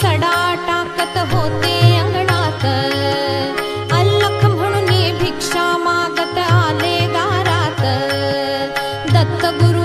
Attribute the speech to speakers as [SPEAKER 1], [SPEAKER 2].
[SPEAKER 1] सडा टाकत होते अंगणात. अल्लख म्हणून भिक्षा मागत आले दत्त दत्तगुरु